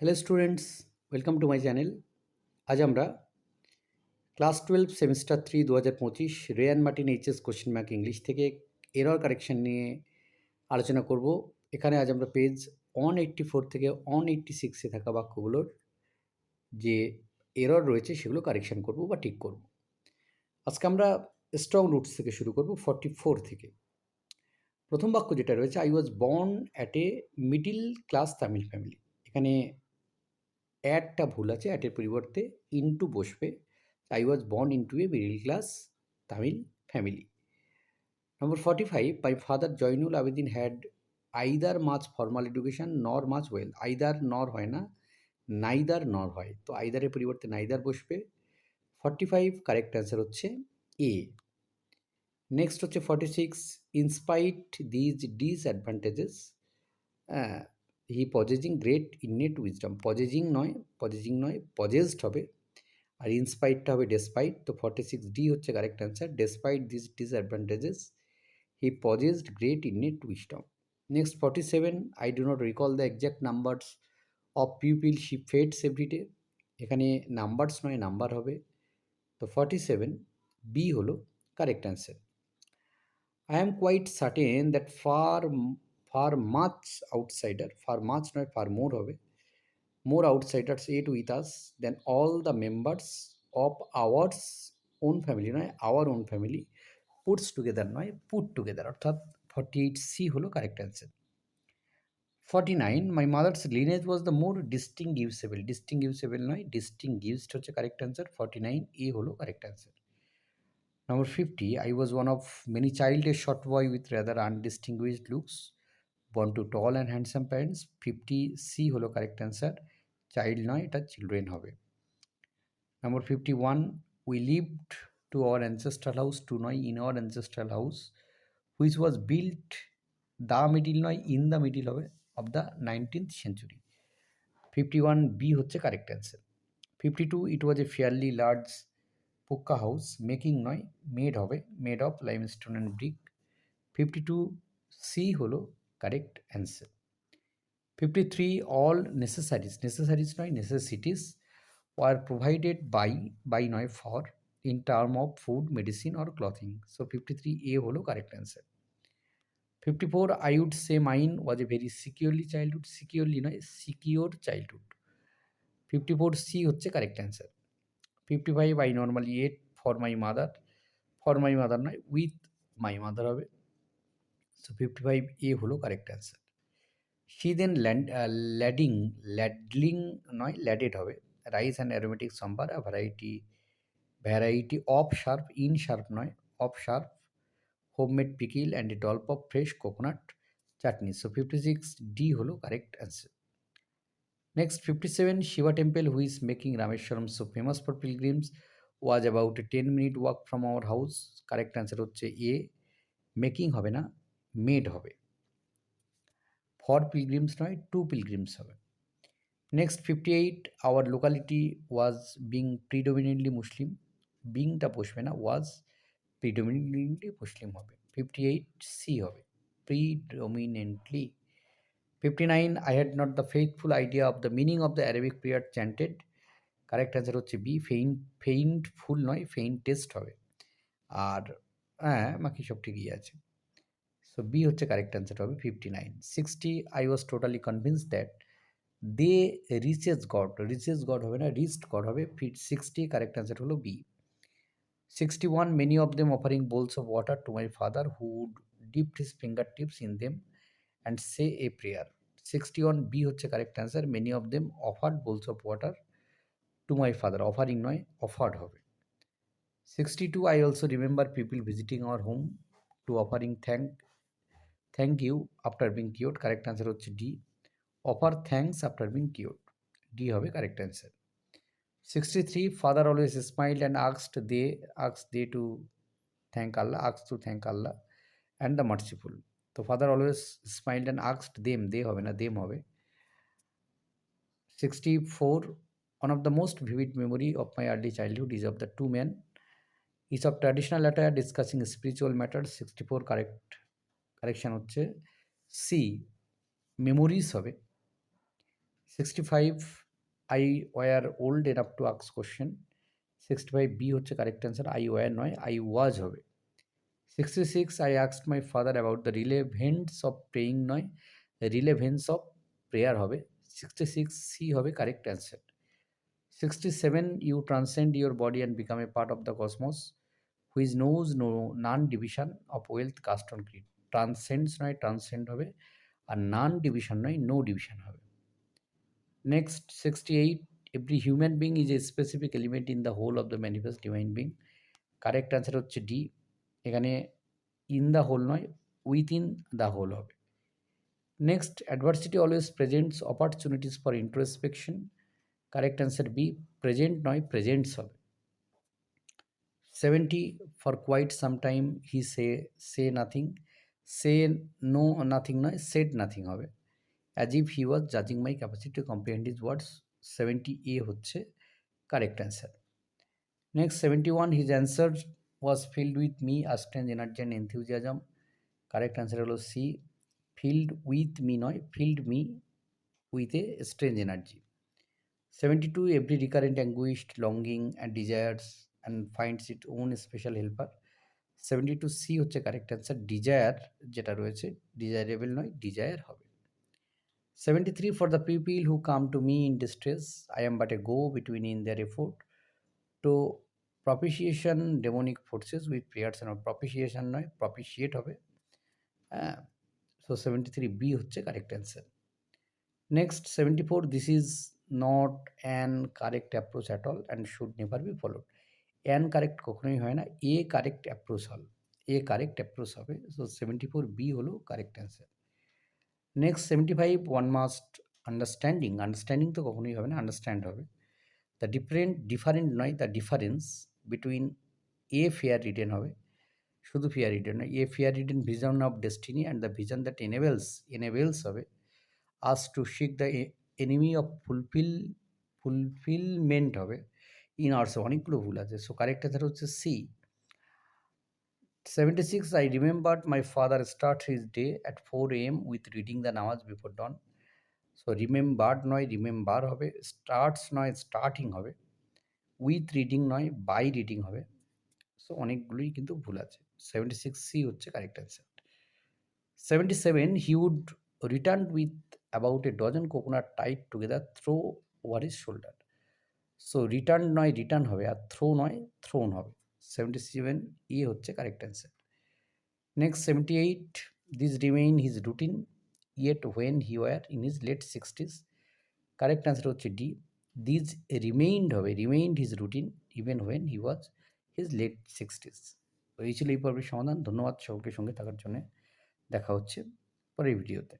Hello students welcome to my channel আজ আমরা class twelve semester three দু হাজার পঁচিশ Ray and Martin HS question bank English থেকে এরর কারেকশন নিয়ে আলোচনা করব। এখানে আজ আমরা পেজ ওয়ান এইট্টি ফোর থেকে ওয়ান এইট্টি সিক্সে থাকা বাক্যগুলোর যে এরর রয়েছে সেগুলো কারেকশন করব বা ঠিক করব। আজকে আমরা স্ট্রং রুটস থেকে শুরু করব ফর্টি ফোর থেকে। প্রথম বাক্য যেটা রয়েছে I was born at a middle class Tamil family এখানে অ্যাডটা ভুল আছে অ্যাটের পরিবর্তে ইনটু বসবে। I was born into a middle class Tamil family number forty five my father Jainul Abedin had either much formal education nor much wealth either nor হয় না neither নর হয়। তো আইদারের পরিবর্তে নাইদার বসবে। ফর্টি ফাইভ কারেক্ট অ্যান্সার হচ্ছে A next হচ্ছে forty six in spite these disadvantages he possessing great innate wisdom. Possessing নয় পজেজিং নয় পজেসড হবে। আর ইনস্পাইটটা হবে ডেসপাইট। তো ফর্টি সিক্স ডি হচ্ছে correct answer. Despite this disadvantages, he possessed great innate wisdom. Next forty seven, I do not recall the exact numbers of people she feeds everyday. এখানে numbers নয়, number হবে। তো forty seven, B হলো correct answer. I am quite certain that far far much outsider far much নয় far more হবে more outsiders ate with us than all the members of ours own family নয় our own family puts together নয় put together অর্থাৎ forty eight C হলো correct answer forty nine my mother's lineage was the more distinguishable নয় ডিস্টিং হচ্ছে correct answer forty nine A হলো correct answer number fifty I was one of many child a short boy with rather undistinguished looks born to tall and handsome parents fifty C হলো correct answer child নয়, এটা children হবে। Number fifty one we lived to our ancestral house to নয় in our ancestral house which was built the middle নয় in the middle হবে of the nineteenth century fifty one B হচ্ছে correct answer fifty two it was a fairly large pukka house making নয় made হবে made of limestone and brick fifty two C হলো answer fifty three all necessaries necessaries নয় necessities were provided by by নয় in term of food medicine or clothing so fifty three A হলো answer fifty four I would say mine was a very securely childhood securely নয় childhood fifty four C হচ্ছে answer fifty five I normally ate for my mother for my mother নয় with my mother হবে। So fifty five A হলো correct answer C then land lading ladling নয় ল্যাডেড হবে। Rice and aromatic sambar variety variety of sharp in sharp নয় of sharp homemade pickle and a dollop of fresh coconut chutney so fifty six D হলো correct answer next fifty seven Shiva temple which making Rameswaram so famous for pilgrims was about a ten minute walk from our house correct answer হচ্ছে A making হবে না। Made হবে। For pilgrims নয় to pilgrims হবে। Next fifty eight our locality was being predominantly Muslim বিংটা বসবে না was predominantly Muslim হবে। Fifty eight C হবে predominantly fifty nine I had not the faithful idea of the meaning of the Arabic period chanted correct answer হচ্ছে B faint faint full নয় faint test হবে। আর হ্যাঁ বাকি সব ঠিকই আছে। সো বি হচ্ছে কারেক্ট অ্যান্সার হবে fifty nine sixty I was totally convince that they riches God riches God হবে না রিস্ট গড হবে ফিট সিক্সটি কারেক্ট অ্যান্সার হলো B sixty one many of them offering bowls of water to my father who'd dip his finger tips in them and say a prayer sixty one B হচ্ছে correct answer many of them offered bowls of water two my father offering নয় offered হবে। Sixty two I also remember people visiting our home to offering thank thank you after being cure correct answer হচ্ছে D. Offer thanks after being cure D হবে correct answer. Sixty three, father always smiled and আক্সড they আক্স they two thank Allah আক্স two thank Allah and the merciful. তো father always smiled and আক্সড them, দে হবে না, them হবে। Sixty four, one of the most vivid memory of my early childhood is of the two man. Is of traditional attire discussing spiritual matter sixty four, correct correction হচ্ছে C memories হবে। Sixty five I were old enough to আক্স question sixty five B হচ্ছে correct answer I were নয় I was হবে। Sixty six I আক্স my father about the relevants of praying নয় relevance of prayer হবে। Sixty six C হবে correct answer sixty seven you transcend your body and become a part of the cosmos which knows no none division of wealth caste on creed transcends নয়, transcend হবে। আর non division নয় no division হবে। Next sixty eight every human being is a specific element in the whole of the manifest divine being correct answer হচ্ছে D এখানে in the whole নয় within the whole হবে। Next adversity always presents opportunities for introspection correct answer B present নয় presents হবে। Seventy for quite some time he say say nothing say no nothing নয় said nothing হবে। As if he was জাজিং my capacity to comprehend his words seventy A হচ্ছে correct answer next seventy one his answer was filled with me a stance energy and enthusiasm correct answer হলো C filled with me নয় filled me with a strange energy seventy two every recurrent anguished longing and desires and finds it own special helper seventy two C হচ্ছে correct answer desire যেটা রয়েছে desirable নয় desire হবে। Seventy three for the people who come to me in distress I am but a go between in their effort to propitiation demonic forces with prayers and propitiation নয় propitiate হবে। হ্যাঁ so seventy three B হচ্ছে correct answer next seventy four this is not an correct approach at all and should never be followed an correct কখনোই হয় না। A correct approach হল a correct approach হবে। So seventy four B হলো correct answer next seventy five one must understanding understanding তো কখনোই হবে না আন্ডারস্ট্যান্ড হবে। দ্য ডিফারেন্ট ডিফারেন্ট নয় the difference between a fear ridden হবে। শুধু ফেয়ার রিটেন নয় a fear ridden vision of destiny and the vision that enables enables হবে। Us to seek the enemy of fulfil fulfilment হবে। In আর্টসে অনেকগুলো ভুল আছে। সো কারেক্ট অ্যান্সার হচ্ছে C 76 I remembered my father start his day at 4 a.m. with reading the namaz before dawn. So remembered নয় remember হবে। Starts নয় starting হবে। উইথ রিডিং নয় বাই রিডিং হবে। সো অনেকগুলোই কিন্তু ভুল আছে। সেভেন্টি সিক্স সি হচ্ছে correct answer seventy seven he would return with about a dozen coconut tight together throw over is shoulder so return নয় রিটার্ন হবে আর থ্রো নয় থ্রোন হবে। সেভেন্টি সেভেন ই হচ্ছে correct answer next seventy eight this remain his routine yet when he were in his late sixties correct answer হচ্ছে D these remained হবে remained his routine even when he was his late sixties তো এই ছিল এই পর্বের সমাধান। ধন্যবাদ সকলকে সঙ্গে থাকার জন্য। দেখা হচ্ছে পরের ভিডিওতে